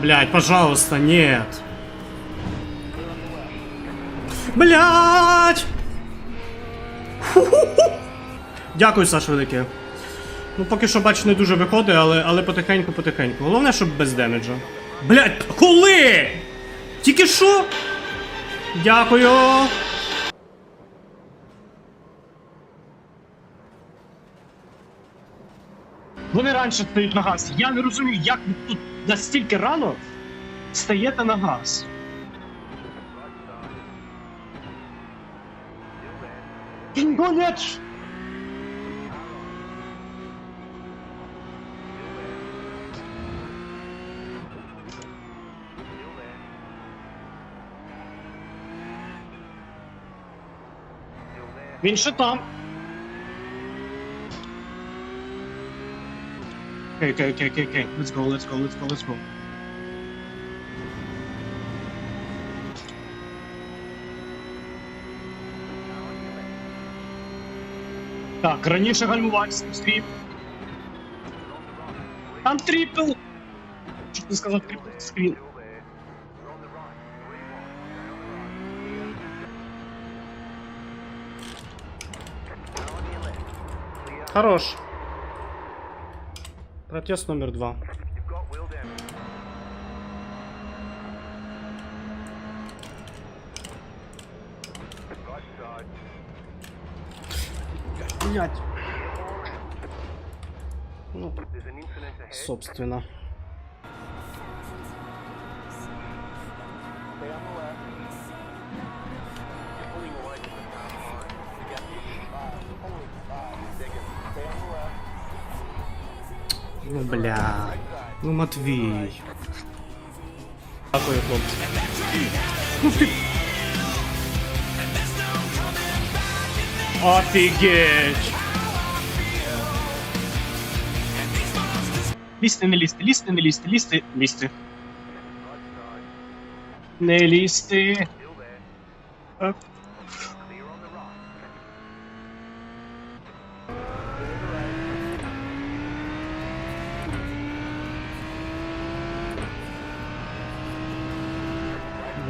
блядь, пожалуйста, нет. Блядь! Ху-ху-ху. Дякую, Саш, велике. Ну, поки що, бач, не дуже виходить, але, але потихеньку, потихеньку. Головне, щоб без демеджа. Блядь, коли? Тільки що? Дякую. Вони раніше стають на газ. Я не розумію, як тут настільки рано стаєте на газ. Ну. Він ще там. Okay, okay, okay, okay, okay. Let's go, let's go, let's go, let's go. Так, раніше гальмувати стріп. Там трипл. Чуть не сказав трипл скрін. Хорош. Протест номер два. Блять. Ну, собственно. Ну, бля. Ну, Матвій. Дякую, хлопці. Ну ти. Офігеть! Лізти, не лізти, лізти, не лізти, лізти, лізти. Не лізти. Так.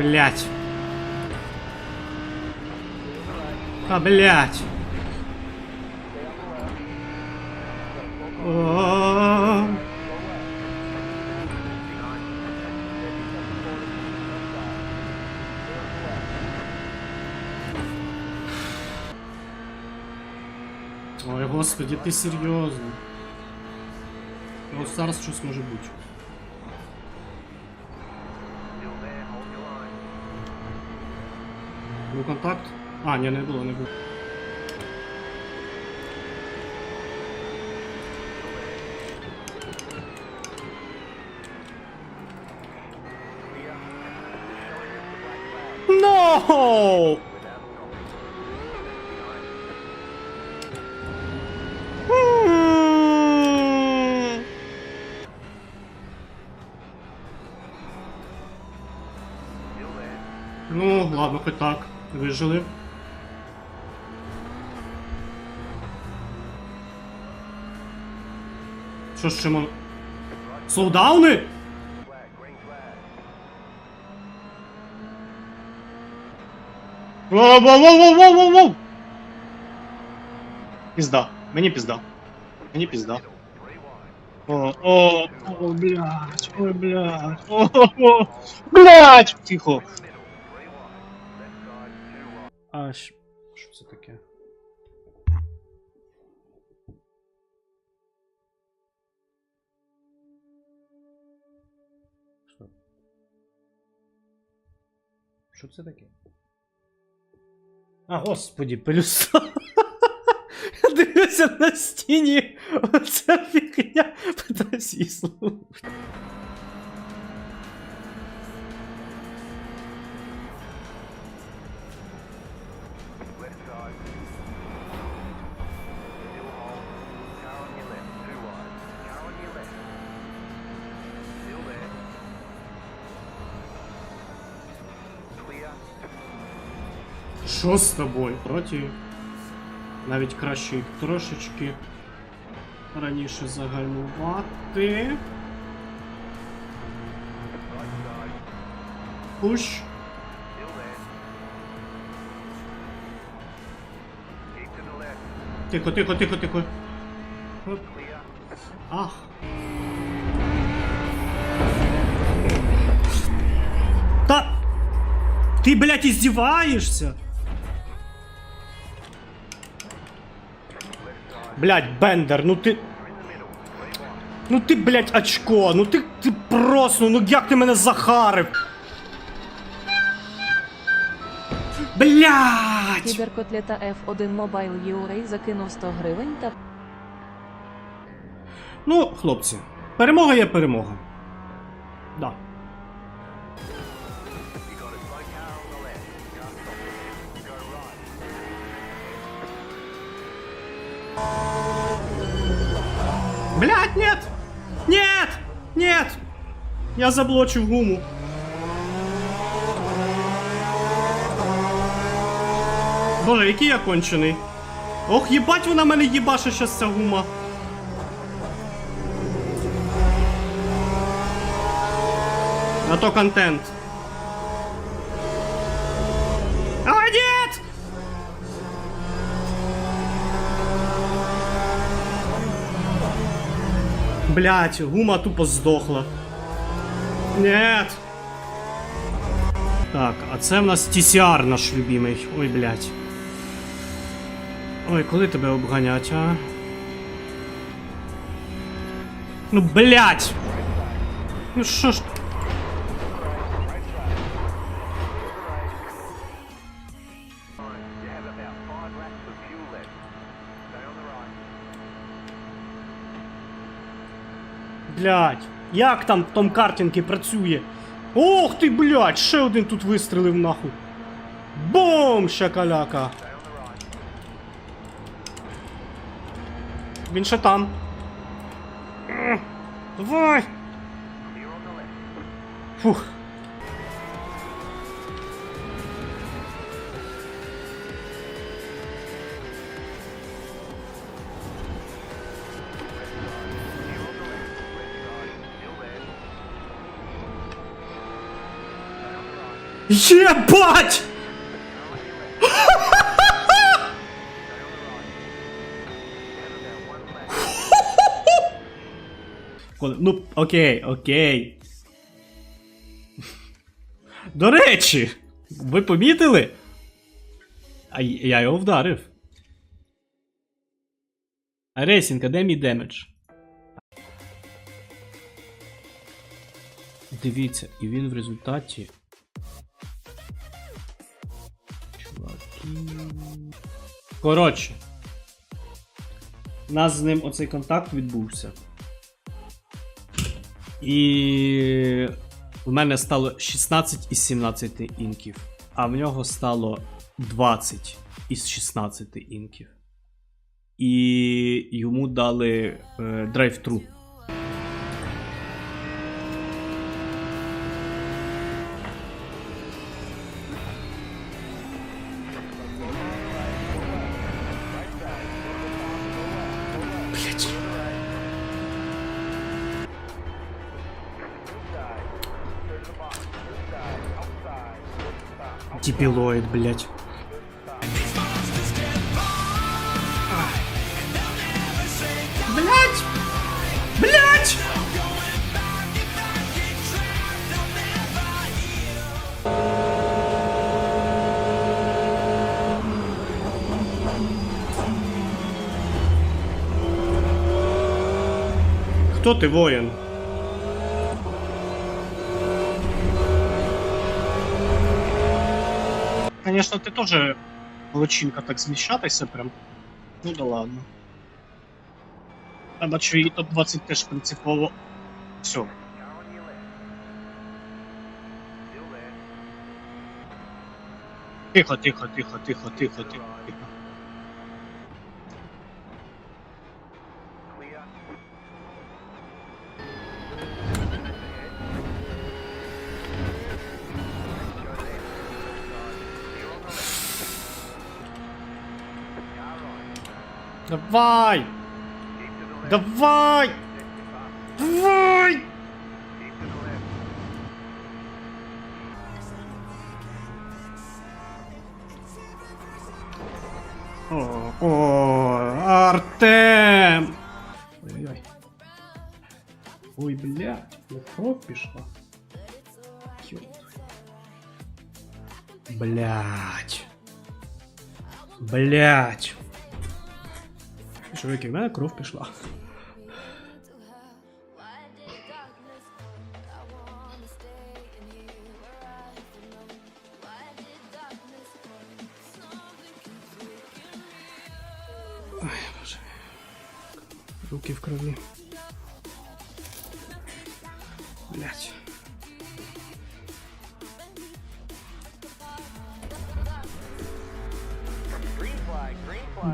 Блять. А, блять. О, Ой, господи, ти серйозно. Ось зараз щось може бути. Контакт? А, ні, не було, не було. No! Ну, ладно, хоть так. Вижили. Що ще мон... Солдауни? Воу-воу-воу-воу-воу-воу! Пізда. Мені пізда. Мені пізда. О, о, о, блядь, ой, блядь, о, о, блядь, тихо. А щ- що це таке? Що? Що це таке? А, господі, пилюса. Я дивлюся на стіні. Оця фігня. Питаюсь її слухати. Що з тобою? Проти. Навіть краще їх трошечки раніше загальмувати. Пуш. Тихо, тихо, тихо, тихо. Ах. Та. Ти, блядь, издеваешься? Блядь, Бендер, ну ти. Ну ти, блядь, очко, ну ти, ти просто, ну як ти мене захарив? Блядь! Кіберкотлета F1 Mobile UA закинув 100 гривень та Ну, хлопці, перемога є перемога. Блять, нет! Нет! Нет! Я заблочив гуму. Боже, який я кончений. Ох, їбать вона мене їбаше щас ця гума. А то контент. Блять, гума тупо здохла. Нет. Так, а це в нас TCR наш любимий. Ой, блять. Ой, коли тебе обганять, а? Ну, блять! Ну що ж Блять, як там Том Картінки працює? Ох ти, блять, ще один тут вистрелив нахуй. Бом, шакаляка. Він ще там. Давай. Фух. Коли- Ну, окей, окей. До речі, ви помітили? А я його вдарив. А рейсінг, де мій демедж? Дивіться, і він в результаті. Коротше. У нас з ним оцей контакт відбувся. І в мене стало 16 із 17 інків, а в нього стало 20 із 16 інків. І йому дали е, драйв-тру. Дебилоид, блять. Блять! Блять! Кто ты, воин? Конечно, ты тоже лучинка так зміщатися прям. Ну да ладно. Я бачу, і топ-20 теж принципово. Все. Тихо, тихо, тихо, тихо, тихо, тихо, Давай! Давай! Давай! О, Артем! Ой-ой-ой. Ой, бля, ну кровь пришла. Блять. Блять. Чоловіки, в мене кров пішла. Руки в крові. Блять.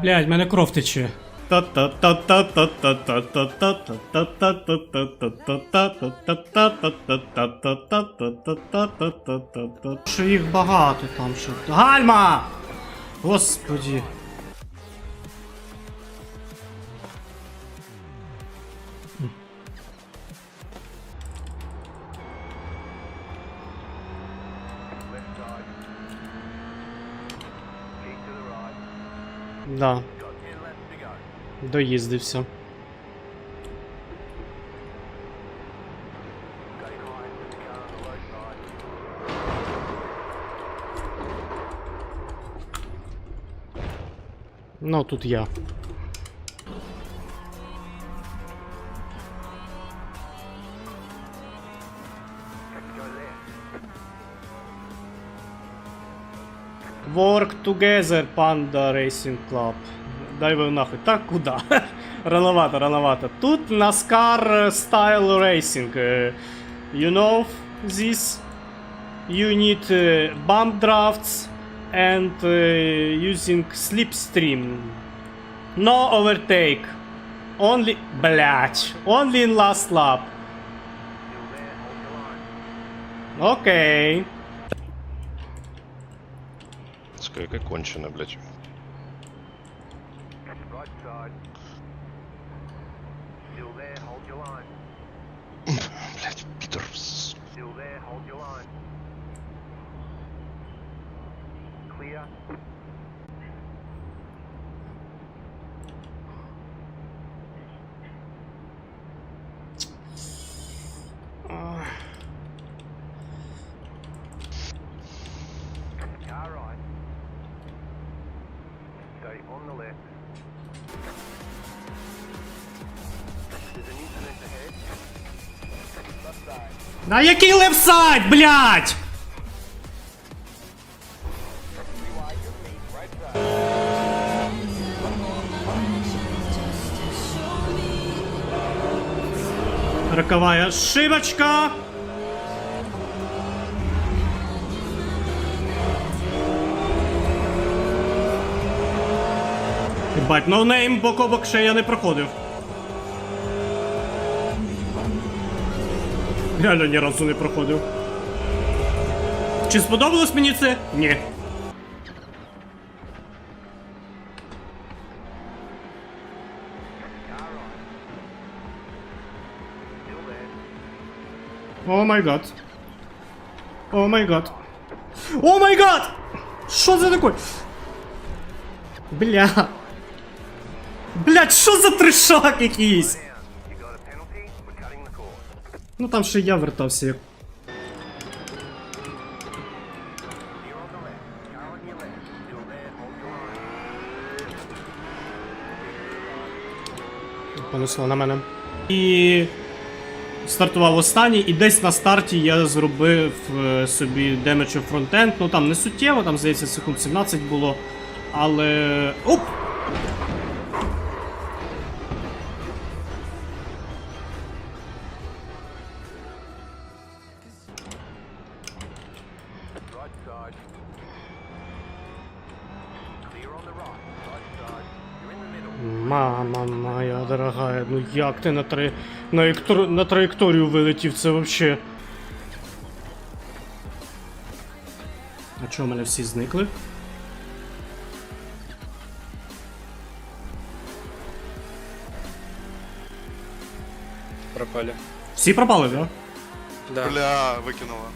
Блять, мене кров тече. Що їх багато там що. Гальма! Господі. Да. Доїздився. Ну, тут я. Work together, Panda Racing Club. Дай ви нахуй. Так, куда? рановато, рановато. Тут NASCAR Style Racing. You know this? You need uh, bump drafts and uh, using slipstream. No overtake. Only... Блять. Only in last lap. Окей. Сука, яке кончене, блядь. На який левсайд, блять? Роковая ошибочка. Ебать, ноунейм бок о бок ще я не проходив. Реально ні разу не проходив. Чи сподобалось мені це? Ні. Still there. О май гад. О май гад. О май гад! Що це таке? Бля. Блять, що за трешак якийсь? Ну там ще я вертався як. Понесло на мене. І стартував останній, і десь на старті я зробив е, собі демедж у фронтенд. Ну там не суттєво, там здається секунд 17 було. Але. Оп! Як ти на, траї... на, ектор... на траєкторію вилетів, це вообще. А чого в мене всі зникли? Пропали. Всі пропали. Да? Да. Бля, викинула.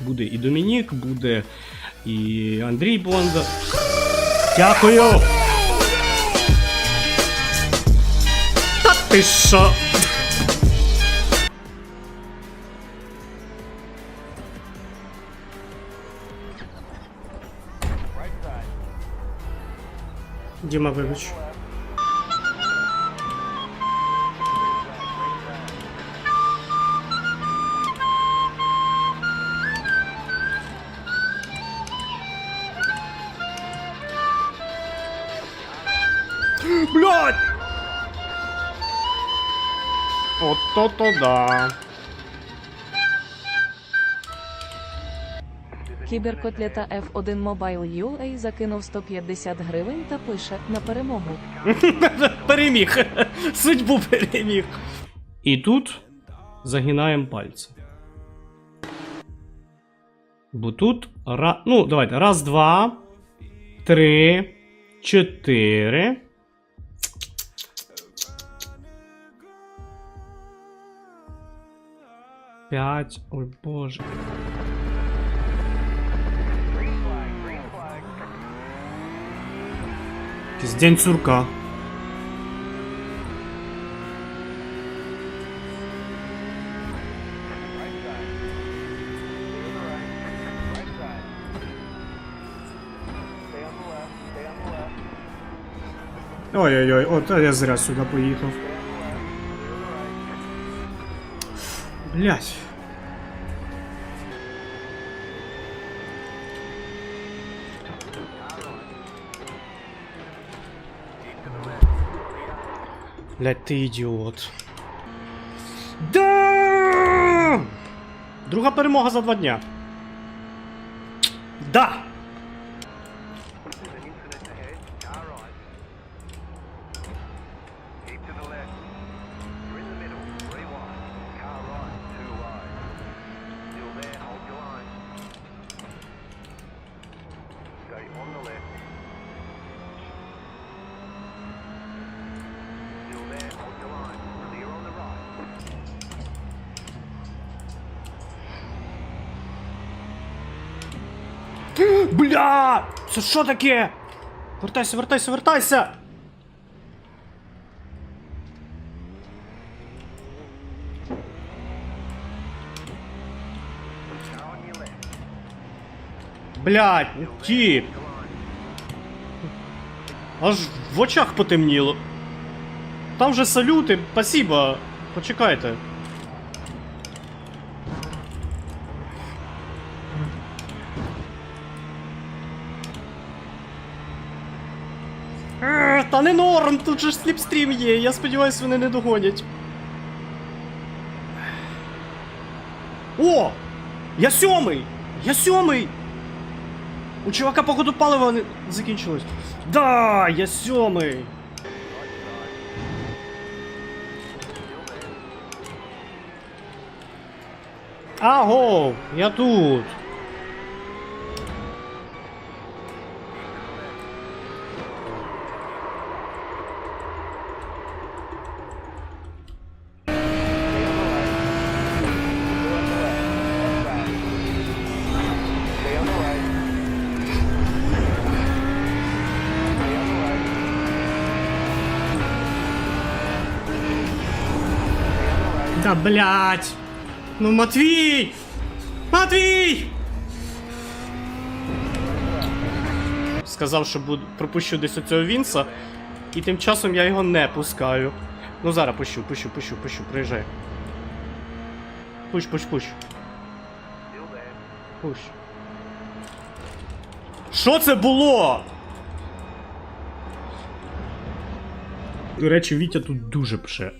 Буде і Домінік, буде і Андрій Бонда. Дякую! Ти що? Діма, вибач. То-то да. Кіберкотлета F1 Mobile UA закинув 150 гривень та пише на перемогу. Переміг. Судьбу переміг. І тут загинаємо пальці. Бо тут. Ну, давайте. Раз, два, три, чотири. П'ять. Ой боже. День сурка. Ой-ой-ой, от я зря сюди поїхав. Блять. Блять, ти ідіот. Да! Друга перемога за два дня. Да! Це що таке? Вертайся, вертайся, вертайся! Блять, тіп. Аж в очах потемніло. Там же салюти, спасибо. Почекайте. Е, Не норм, тут же ж сліпстрім є, я сподіваюся, вони не догонять. О! Я сьомий! Я сьомий! У чувака, походу, паливо не закінчилось. Да, я сьомий! Аго, я тут. Да блять! Ну, Матвій! Матвій! Сказав, що буду, пропущу десь оцього Вінса, і тим часом я його не пускаю. Ну зараз пущу, пущу, пущу, пущу, приїжджай. Пущ, пущ, пущ. Пущ. Що це було? До речі, Вітя тут дуже пше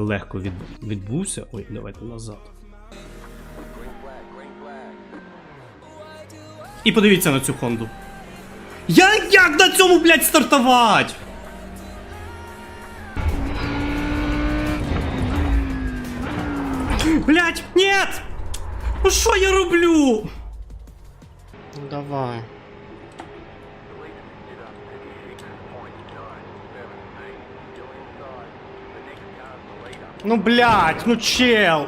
легко від... відбувся. Ой, давайте назад. І подивіться на цю Хонду. Я як на цьому, блядь, стартувати? Блядь, нет! Ну що я роблю? Ну давай. Ну блядь, ну чел.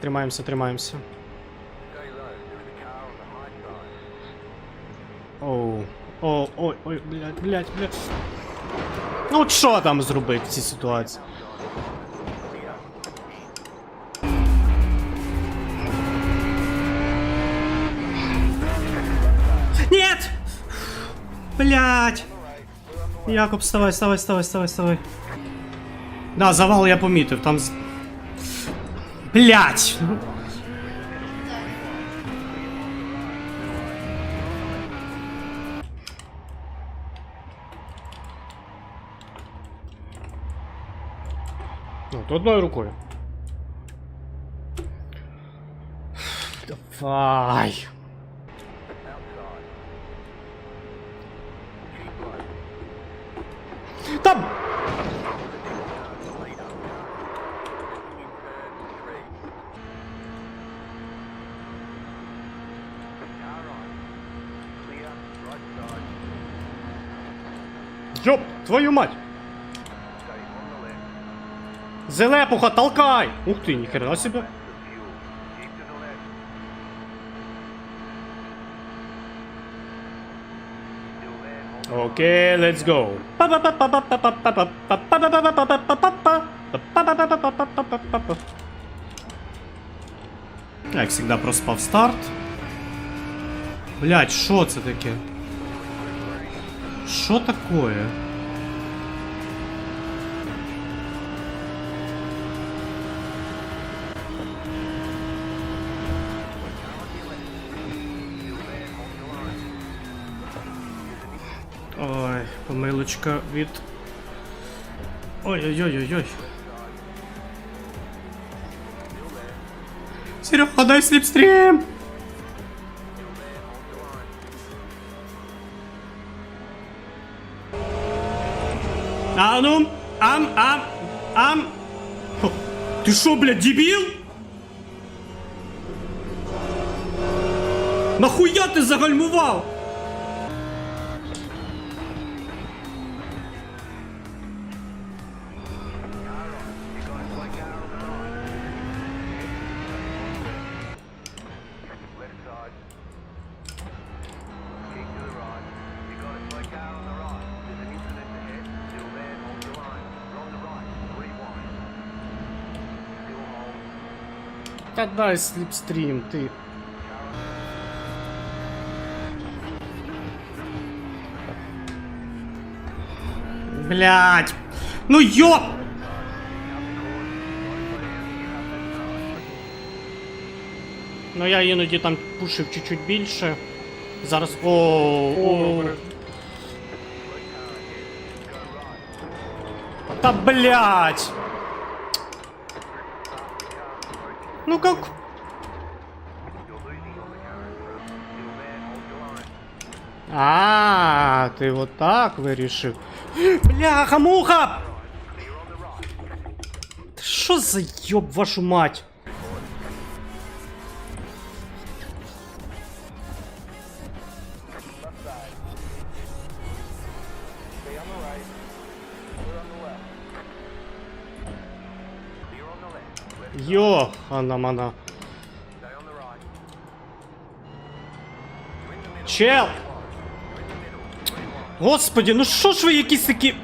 Тримаємося, тримаємося. Оу. О, ой, ой, блядь, блядь, блядь. Ну от що там зробити в цій ситуації? Нет! Блять! Якоб, вставай, вставай, вставай, вставай, вставай. Да, завал я помітив, там. Блять! Ну, то одною рукою. Давай. Твою мать! Зелепуха, толкай! Ух ты, ни хрена себе. Окей, let's go. Як завжди проспав старт. Блять, що це таке? Що такое? помилочка від. Ой-ой-ой-ой-ой. Серега, дай сліпстрім! А ну, ам, ам, ам. Хо, Ти що, блядь, дебіл? Нахуя ти загальмував? hold. Та дай сліпстрім, ти. Блять. Ну ёп! Ну я іноді там пушив чуть-чуть більше. Зараз. О, о. Та блять! Ну как? А, ти вот так вирішив. Бляха, муха! Та Що за йоб вашу мать? Йохана мана. Чел! Господи, ну що ж ви якісь такі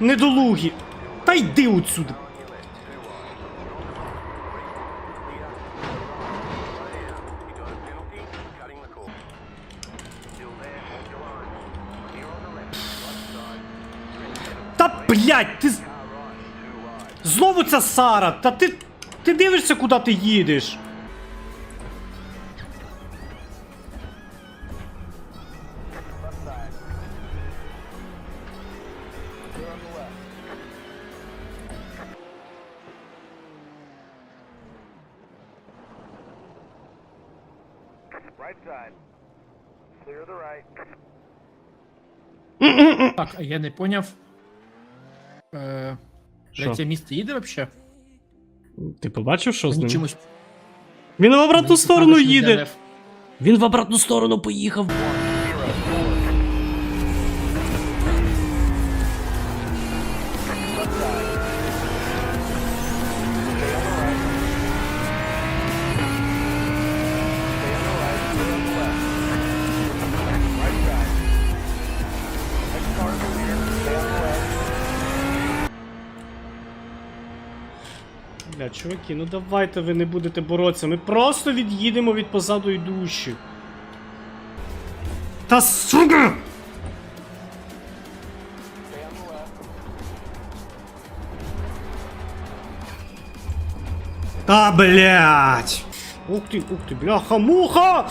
недолугі? Та йди отсюди. Та блядь, ти. Знову ця Сара! Та ти. Ти дивишся, куди ти їдеш? Так, а я не поняв. Е, Що? Третє місце їде вообще? Ти побачив, що з ним? Чимось... Він в обратну сторону їде. Він в обратну сторону поїхав. Бля, чуваки, ну давайте ви не будете боротися. Ми просто від'їдемо від позаду йдущих. Та сука! Та блять! Ух ти, ух ти, бляха, муха!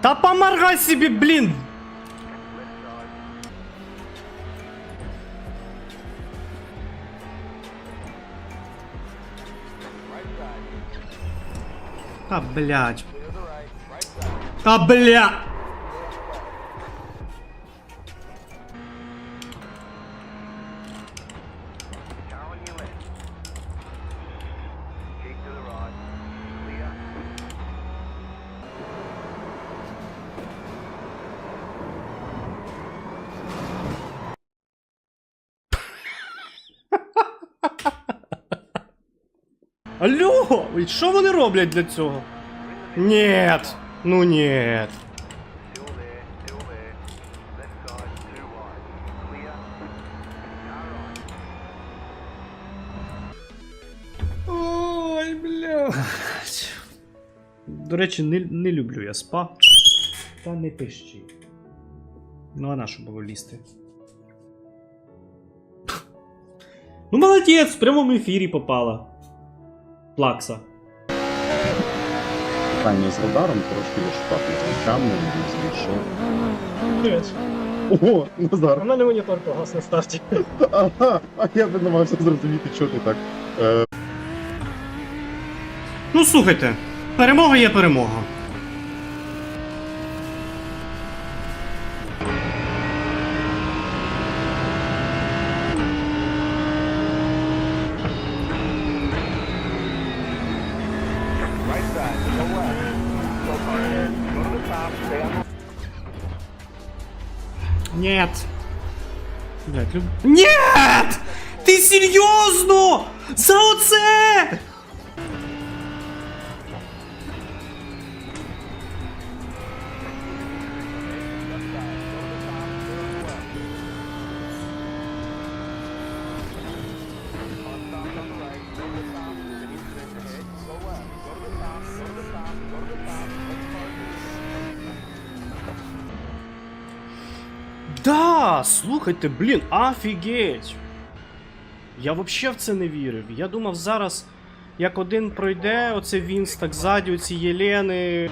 Та поморгай собі, блін! Та блять. Та бля! Car on your Алло! Що вони роблять для цього? Нет! Ну нет. Ой, блядь. До речі, не, не люблю я спа. Та не пищи. Ну а на що було лізти? Ну молодець, в прямому ефірі попала. Плакса. Питання з радаром трошки відшпати. Камнем Привіт. Ого, Назар. У мене монітор погас на старті. Ага, а я би намагався зрозуміти, що ти так. Е, Ну слухайте, перемога є перемога. Нет. Блять, люб... Нет! Ти серйозно? За оце? Да, слухайте, блін, офігеть. Я взагалі в це не вірив. Я думав зараз, як один пройде, оце Вінс так ззаді, оці Єлени.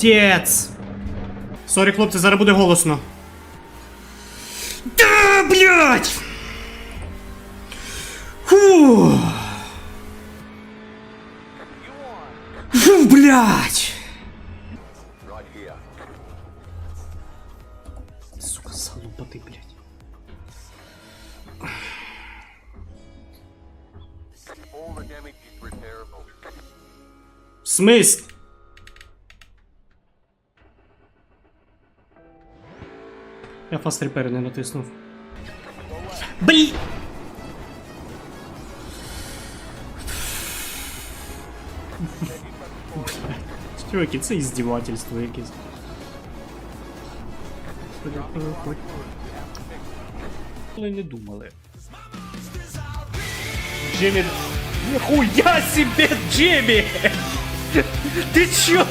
Піздець! Сорі, хлопці, зараз буде голосно. Да, блять! Фу! Фу, блять! Right here. Сука, залупати, блять. All the фаст репер не натиснув. Блін! Чуваки, це іздівательство якесь. Коли не думали. Джиммі... Нихуя себе, Джимми! Ты чё?